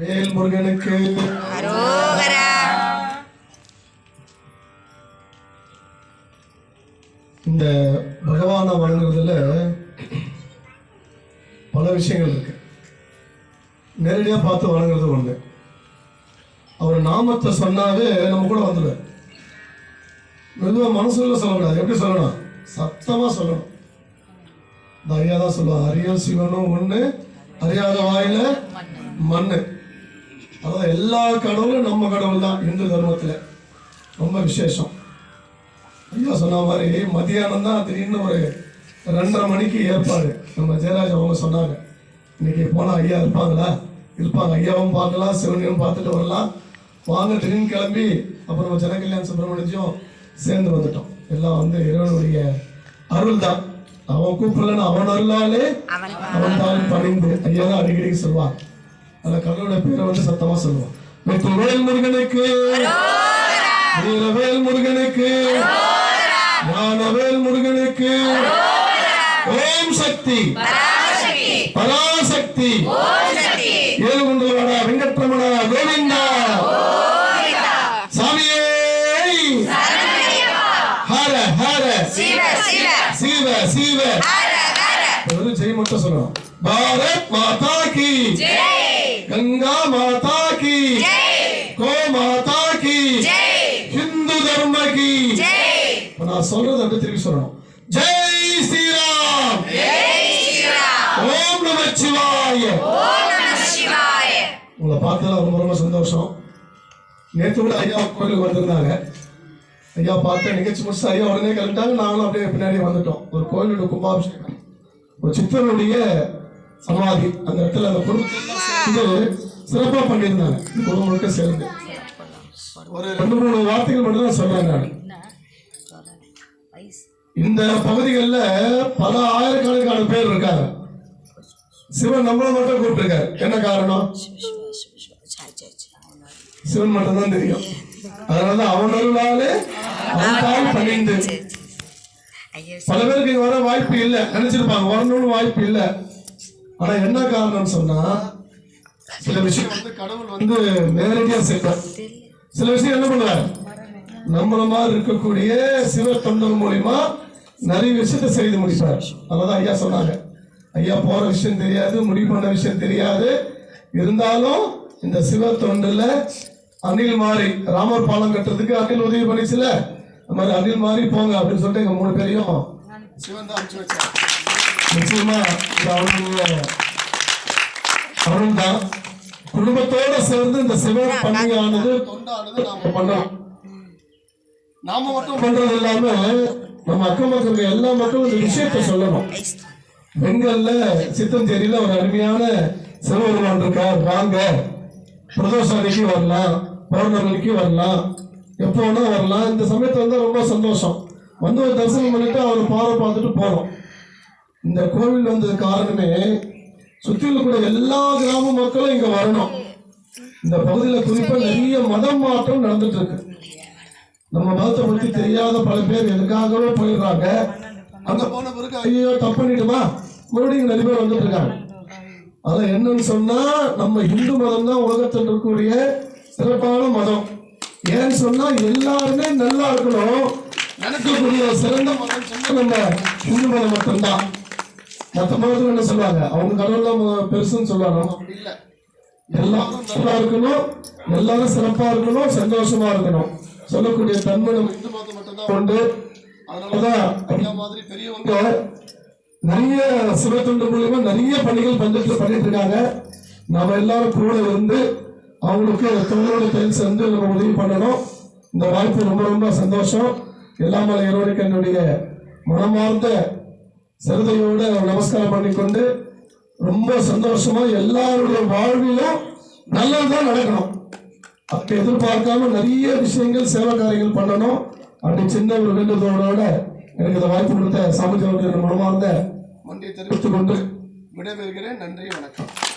வேல் முருகனுக்கு இந்த பகவானை வணங்குறதுல பல விஷயங்கள் இருக்கு. நேரடியா பார்த்து வணங்குறது ஒண்ணு. அவர் நாமத்தை சொன்னாவே நம்ம கூட வந்துடுவார். மெதுவா மனசுல சொல்லக்கூடாது. எப்படி சொல்லணும்? சத்தமா சொல்லணும். இந்த ஐயா தான் சொல்லுவாங்க. அரிய சிவனும் ஒண்ணு அறியாத வாயில மண்ணு. அதாவது எல்லா கடவுளும் நம்ம கடவுள் தான் இந்து தர்மத்துல. ரொம்ப விசேஷம். ஐயா சொன்ன மாதிரி மதியானம் தான் திடீர்னு ஒரு ரெண்டரை மணிக்கு ஏற்பாடு. நம்ம ஜெயராஜ் அவங்க சொன்னாங்க. இன்னைக்கு போனால் ஐயா இருப்பாங்களா? இருப்பாங்க. ஐயாவும் பார்க்கலாம் சிவனையும் பார்த்துட்டு வரலாம். வாங்க திடீர்னு கிளம்பி அப்புறம் ஜனகல்யாண் சுப்பிரமணியம் சேர்ந்து வந்துட்டோம். எல்லாம் வந்து இறைவனுடைய அருள் தான் அவன் கூப்பிடலன்னு அவன் அருளாலே அவன் தான். பணிந்து ஐயா தான் அடிக்கடி சொல்லுவான் அந்த கடவுளோட பேரை வந்து சத்தமா சொல்லுவான் வெற்றி வேல் முருகனுக்கு. வீரவேல் முருகனுக்கு. ஞானவேல் முருகனுக்கு. ஓம் சக்தி. பராசக்தி. ஏழுகுண்டலோட வெங்கட்ரமண கோவிந்தா. சாமியே. ஹர ஹர. சிவ சிவ. சீவ ஜெய் மட்டும் சொல்லணும். பாரத் மாதா கி. ஜெய். गंगा माता की ஜெய் गो माता की ஜெய் हिंदू धर्म की ஜெய் இப்ப நான் சொல்றது அப்படியே திருப்பி சொல்லணும் ஜெய் ஸ்ரீராம் ஜெய் ஸ்ரீராம் ஓம் நம சிவாய ஓம் நம சிவாய உங்களை பார்த்ததுல ரொம்ப ரொம்ப சந்தோஷம் நேற்று கூட ஐயா கோயிலுக்கு வந்திருந்தாங்க ஐயா பார்த்த நிகழ்ச்சி முடிச்சு ஐயா உடனே கிளம்பிட்டாங்க நாங்களும் அப்படியே பின்னாடி வந்துட்டோம் ஒரு கோயிலோட கும்பாபிஷேகம் ஒரு சித்தருடைய சமாதி அந்த இடத்துல அந்த குடும்பத்தை சிறப்பாக பண்ணியிருந்தாங்க குடும்பம் முழுக்க சேர்ந்து. ஒரு ரெண்டு மூணு வார்த்தைகள் மட்டும் தான் சொல்றேன் நான் இந்த பகுதிகளில் பல ஆயிரக்கணக்கான பேர் இருக்காங்க. சிவன் நம்மள மட்டும் கூப்பிட்டுருக்காரு. என்ன காரணம்? சிவன் மட்டும் தான் தெரியும். அதனால அவன் அருளாலே அவன் தாய் பணிந்து. பல பேருக்கு வர வாய்ப்பு இல்லை. நினைச்சிருப்பாங்க. வரணும்னு வாய்ப்பு இல்லை. ஆனா என்ன காரணம் சொன்னா சில விஷயம் வந்து கடவுள் வந்து நேரடியா செய்வார். சில விஷயம் என்ன பண்ணுவார்? நம்மள மாதிரி இருக்கக்கூடிய சிவ தொண்டர் மூலியமா நிறைய விஷயத்தை செய்து முடிப்பார். அதான் ஐயா சொன்னாங்க. ஐயா போற விஷயம் தெரியாது முடிவு பண்ண விஷயம் தெரியாது. இருந்தாலும் இந்த சிவ தொண்டுல அணில் மாறி ராமர் பாலம் கட்டுறதுக்கு அணில் உதவி பண்ணிச்சுல. அந்த மாதிரி அணில் மாறி போங்க அப்படின்னு சொல்லிட்டு எங்க மூணு பேரையும் சிவன் தான் அனுப்பிச்சு வச்சார். நிச்சயமா இது அவருடைய அருள் தான் குடும்பத்தோட சேர்ந்து இந்த சிவ பணியானது தொண்டானது நாம பண்ணலாம் நாம மட்டும் பண்றது இல்லாம நம்ம அக்கம் பக்கம் எல்லா மக்களும் இந்த விஷயத்தை சொல்லணும். பெண்கள்ல சித்தஞ்சேரியில ஒரு அருமையான சிவபெருமான் இருக்கார். வாங்க. பிரதோஷ அன்னைக்கு வரலாம். பௌர்ணமிக்கு வரலாம். எப்போ வேணா வரலாம். இந்த சமயத்துல வந்து ரொம்ப சந்தோஷம். வந்து ஒரு தரிசனம் பண்ணிட்டு அவர் பாறை பார்த்துட்டு போறோம். இந்த கோவில் வந்தது காரணமே சுற்றிலும் கூட எல்லா கிராம மக்களும் இங்க வரணும். இந்த பகுதியில குறிப்பா நிறைய மதம் மாற்றம் நடந்துட்டு இருக்கு. நம்ம மதத்தை பத்தி தெரியாத பல பேர் எதுக்காகவே போயிடுறாங்க. அங்க போன பிறகு ஐயோ தப்பு பண்ணிட்டுமா? மறுபடியும் நிறைய பேர் வந்துட்டு இருக்காங்க. அதான் என்னன்னு சொன்னா நம்ம இந்து மதம் தான் உலகத்தில் இருக்கக்கூடிய சிறப்பான மதம். ஏன்னு சொன்னா எல்லாருமே நல்லா இருக்கணும். நினைக்கக்கூடிய சிறந்த மதம் சொன்னா நம்ம இந்து மதம் மட்டும்தான். மற்ற மதத்துல என்ன சொல்லுவாங்க? அவங்க கடவுள் பெருசுன்னு சொல்லுவாங்க. அப்படி இல்லை. எல்லாரும் நல்லா இருக்கணும். எல்லாரும் சிறப்பா இருக்கணும். சந்தோஷமா இருக்கணும். சொல்லக்கூடிய தன்மை நம்ம இந்து மதம் மட்டும்தான் உண்டு. அதனாலதான் மாதிரி பெரியவங்க நிறைய சிவத்தொண்டு மூலியமா நிறைய பணிகள் பண்ணிட்டு பண்ணிட்டு இருக்காங்க. நாம எல்லாரும் கூட இருந்து அவங்களுக்கு தொழிலோட கையில் சேர்ந்து நம்ம உதவி பண்ணணும். இந்த வாய்ப்பு ரொம்ப ரொம்ப சந்தோஷம். எல்லாமலை இறைவனுக்கு என்னுடைய மனமார்ந்த சிரதையோட நமஸ்காரம் பண்ணிக்கொண்டு ரொம்ப சந்தோஷமா எல்லாருடைய வாழ்விலும் நல்லதுதான் நடக்கணும். அப்படி எதிர்பார்க்காம நிறைய விஷயங்கள் சேவை காரியங்கள் பண்ணணும். அப்படி சின்ன ஒரு வேண்டுதலோட எனக்கு இந்த வாய்ப்பு கொடுத்த சாமிஜி அவர்களுடைய இருந்த மண்டியை தெரிவித்துக் கொண்டு விடைபெறுகிறேன். நன்றி வணக்கம்.